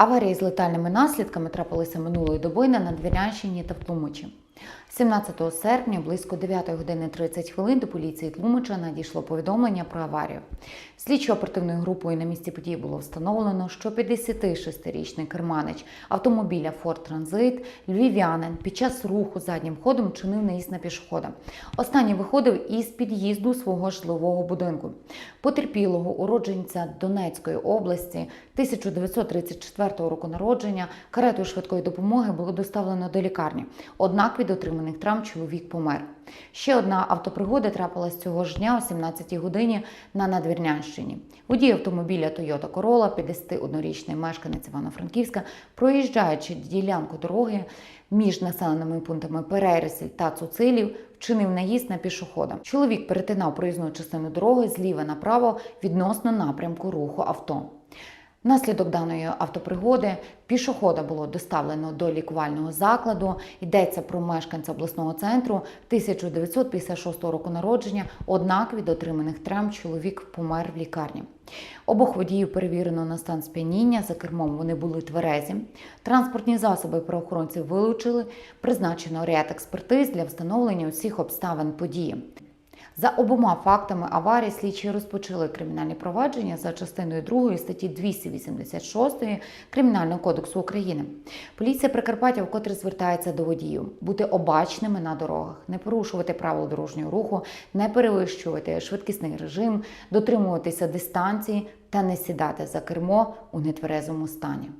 Аварії з летальними наслідками трапилися минулої доби на Надвірянщині та в Тлумачі. 17 серпня близько 9 години 30 хвилин до поліції Тлумача надійшло повідомлення про аварію. Слідчо оперативною групою на місці події було встановлено, що 56-річний керманич автомобіля Ford Transit львів'янин під час руху заднім ходом чинив наїзд на пішохода. Останній виходив із під'їзду свого житлового будинку. Потерпілого уродженця Донецької області 1934 року народження каретою швидкої допомоги було доставлено до лікарні. Однак від отриманих травм чоловік помер. Ще одна автопригода трапилась цього ж дня о 17 годині на Надвірнянщині. Водій автомобіля Toyota Corolla, 51-річний мешканець Івано-Франківська, проїжджаючи ділянку дороги між населеними пунктами Перерісель та Цуцилів, вчинив наїзд на пішохода. Чоловік перетинав проїзну частину дороги зліва направо відносно напрямку руху авто. Внаслідок даної автопригоди пішохода було доставлено до лікувального закладу. Йдеться про мешканця обласного центру 1956 року народження. Однак від отриманих травм чоловік помер в лікарні. Обох водіїв перевірено на стан сп'яніння. За кермом вони були тверезі. Транспортні засоби правоохоронці вилучили. Призначено ряд експертиз для встановлення усіх обставин події. За обома фактами аварії слідчі розпочали кримінальні провадження за частиною 2 статті 286 Кримінального кодексу України. Поліція Прикарпаття вкотре звертається до водіїв бути обачними на дорогах, не порушувати правил дорожнього руху, не перевищувати швидкісний режим, дотримуватися дистанції та не сідати за кермо у нетверезому стані.